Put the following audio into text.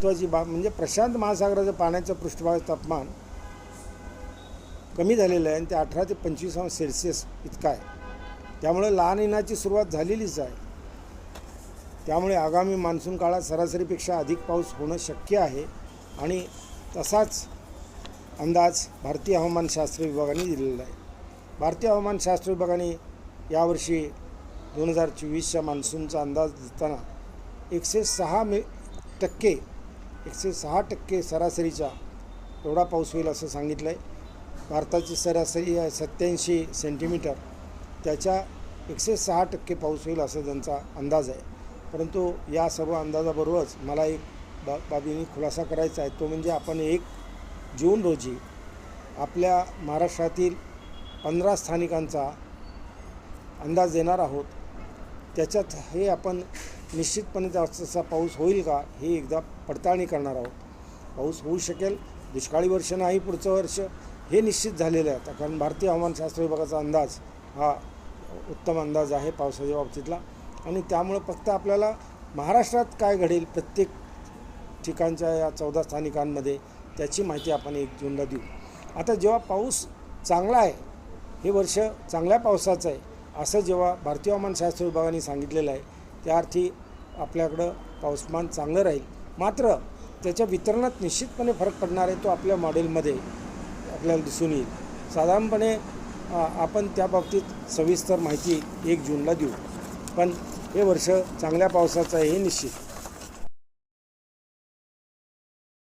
महत्त्वाची बाब म्हणजे प्रशांत महासागराचं पाण्याचं पृष्ठभाग तापमान कमी झालेलं आहे आणि ते अठरा ते पंचवीस अंश सेल्सिअस इतका आहे. त्यामुळे लहान इनाची सुरुवात झालेलीच आहे. त्यामुळे आगामी मान्सून काळात सरासरीपेक्षा अधिक पाऊस होणं शक्य आहे आणि तसाच अंदाज भारतीय हवामानशास्त्र विभागाने दिलेला आहे. भारतीय हवामानशास्त्र विभागाने यावर्षी दोन हजार चोवीसच्या मान्सूनचा अंदाज देताना एकशे सहा मे टक्के एकशे सहा टक्के सरासरीचा एवढा पाऊस होईल असं सांगितलं आहे भारताची सरासरी आहे सत्याऐंशी सेंटीमीटर. त्याच्या एकशे सहा टक्के पाऊस होईल असं त्यांचा अंदाज आहे. परंतु या सर्व अंदाजाबरोबरच मला एक बा बाबीने खुलासा करायचा आहे. तो म्हणजे आपण एक जून रोजी आपल्या महाराष्ट्रातील पंधरा स्थानिकांचा अंदाज देणार आहोत. त्याच्यात हे आपण निश्चितपणे तसा पाऊस होईल का हे एकदा पडताळणी करणार आहोत. पाऊस होऊ शकेल दुष्काळी वर्ष नाही पुढचं वर्ष हे निश्चित झालेलं आहे. आता कारण भारतीय हवामानशास्त्र विभागाचा अंदाज हा उत्तम अंदाज आहे पावसाच्या बाबतीतला. आणि त्यामुळं फक्त आपल्याला महाराष्ट्रात काय घडेल प्रत्येक ठिकाणच्या या चौदा स्थानिकांमध्ये त्याची माहिती आपण एक जूनला देऊ. आता जेव्हा पाऊस चांगला आहे हे वर्ष चांगल्या पावसाचं आहे असं जेव्हा भारतीय हवामानशास्त्र विभागाने सांगितलेलं आहे त्या अर्थी आपल्याकडं पाऊसमान चांगलं राहील. मात्र त्याच्या वितरणात निश्चितपणे फरक पडणार आहे तो आपल्या मॉडेलमध्ये आपल्याला दिसून येईल. साधारणपणे आपण त्याबाबतीत सविस्तर माहिती एक जूनला देऊ. पण हे वर्ष चांगल्या पावसाचं आहे हे निश्चित.